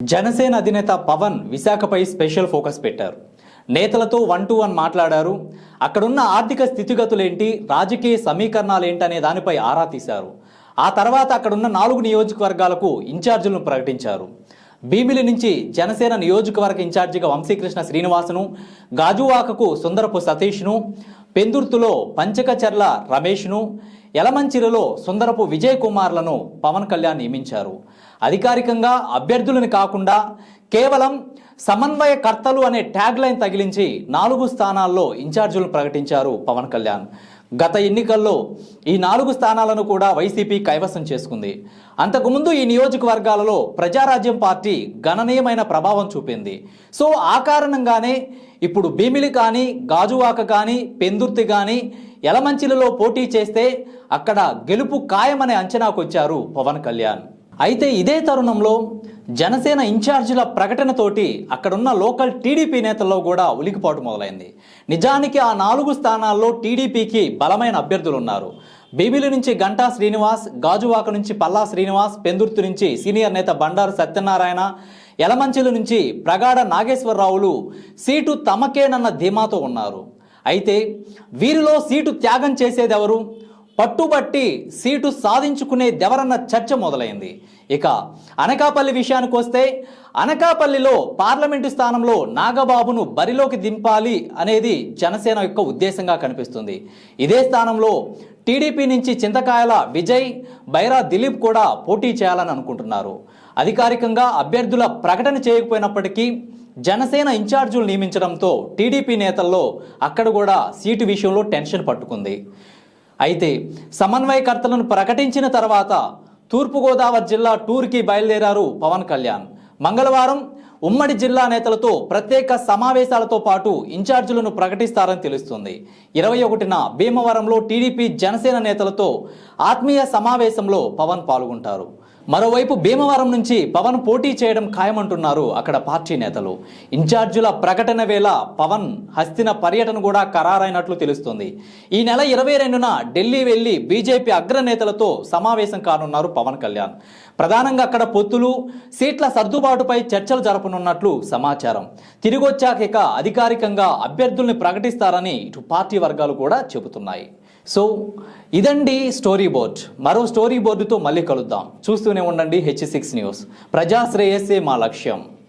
జనసేన అధినేత Pawan విశాఖపై special focus పెట్టారు. నేతలతో వన్ టు వన్ మాట్లాడారు. అక్కడున్న ఆర్థిక స్థితిగతులేంటి రాజకీయ సమీకరణాలు ఏంటనే దానిపై ఆరా తీశారు. ఆ తర్వాత అక్కడున్న నాలుగు నియోజకవర్గాలకు ఇన్ఛార్జీలను ప్రకటించారు. భీమిలి నుంచి జనసేన నియోజకవర్గ ఇన్ఛార్జిగా వంశీకృష్ణ శ్రీనివాసును గాజువాకకు సుందరపు సతీష్ను పెందుర్తులో పంచకచర్ల రమేష్ను యలమంచిరిలో సుందరపు విజయ్ కుమార్లను పవన్ కళ్యాణ్ నియమించారు. అధికారికంగా అభ్యర్థులను కాకుండా కేవలం సమన్వయకర్తలు అనే ట్యాగ్ లైన్ తగిలించి నాలుగు స్థానాల్లో ఇన్ఛార్జీలను ప్రకటించారు పవన్ కళ్యాణ్. గత ఎన్నికల్లో ఈ నాలుగు స్థానాలను కూడా వైసీపీ కైవసం చేసుకుంది. అంతకుముందు ఈ నియోజకవర్గాలలో ప్రజారాజ్యం పార్టీ గణనీయమైన ప్రభావం చూపింది. సో ఆ కారణంగానే ఇప్పుడు భీమిలి కానీ గాజువాక కానీ పెందుర్తి కానీ ఎలమంచిలలో పోటీ చేస్తే అక్కడ గెలుపు ఖాయమనే అంచనాకు వచ్చారు పవన్ కళ్యాణ్. అయితే ఇదే తరుణంలో జనసేన ఇన్ఛార్జీల ప్రకటనతోటి అక్కడున్న లోకల్ టీడీపీ నేతల్లో కూడా ఉలికిపాటు మొదలైంది. నిజానికి ఆ నాలుగు స్థానాల్లో టీడీపీకి బలమైన అభ్యర్థులు ఉన్నారు బీబిలి నుంచి గంటా శ్రీనివాస్ గాజువాక నుంచి పల్లా శ్రీనివాస్ పెందుర్తి నుంచి సీనియర్ నేత బండారు సత్యనారాయణ యలమంచిల నుంచి ప్రగాఢ నాగేశ్వరరావులు సీటు తమకేనన్న ధీమాతో ఉన్నారు. అయితే వీరిలో సీటు త్యాగం చేసేదెవరు? పట్టుబట్టి సీటు సాధించుకునేదెవరన్న చర్చ మొదలైంది. ఇక అనకాపల్లి విషయానికి వస్తే అనకాపల్లిలో పార్లమెంటు స్థానంలో నాగబాబును బరిలోకి దింపాలి అనేది జనసేన యొక్క ఉద్దేశంగా కనిపిస్తుంది. ఇదే స్థానంలో టీడీపీ నుంచి చింతకాయల విజయ్ బైరా దిలీప్ కూడా పోటీ చేయాలని అనుకుంటున్నారు. అధికారికంగా అభ్యర్థుల ప్రకటన చేయకపోయినప్పటికీ జనసేన ఇన్ఛార్జీలు నియమించడంతో టీడీపీ నేతల్లో అక్కడ కూడా సీటు విషయంలో టెన్షన్ పట్టుకుంది. అయితే సమన్వయకర్తలను ప్రకటించిన తర్వాత తూర్పుగోదావరి జిల్లా టూర్కి బయలుదేరారు పవన్ కళ్యాణ్. మంగళవారం ఉమ్మడి జిల్లా నేతలతో ప్రత్యేక సమావేశాలతో పాటు ఇన్ఛార్జీలను ప్రకటిస్తారని తెలుస్తుంది. ఇరవై ఒకటిన భీమవరంలో టీడీపీ జనసేన నేతలతో ఆత్మీయ సమావేశంలో పవన్ పాల్గొంటారు. మరోవైపు భీమవరం నుంచి పవన్ పోటీ చేయడం ఖాయమంటున్నారు అక్కడ పార్టీ నేతలు. ఇన్ఛార్జీల ప్రకటన వేళ పవన్ హస్తిన పర్యటన కూడా ఖరారైనట్లు తెలుస్తుంది. ఈ నెల ఇరవై రెండున ఢిల్లీ వెళ్ళి బీజేపీ అగ్రనేతలతో సమావేశం కానున్నారు పవన్ కళ్యాణ్. ప్రధానంగా అక్కడ పొత్తులు సీట్ల సర్దుబాటుపై చర్చలు జరపనున్నట్లు సమాచారం. తిరిగొచ్చాక ఇక అధికారికంగా అభ్యర్థుల్ని ప్రకటిస్తారని ఇటు పార్టీ వర్గాలు కూడా చెబుతున్నాయి. సో ఇదండి స్టోరీ బోర్డ్ మరో స్టోరీ బోర్డుతో మళ్ళీ కలుద్దాం. చూస్తూనే ఉండండి హెచ్ సిక్స్ న్యూస్ ప్రజాశ్రేయస్సే మా లక్ష్యం.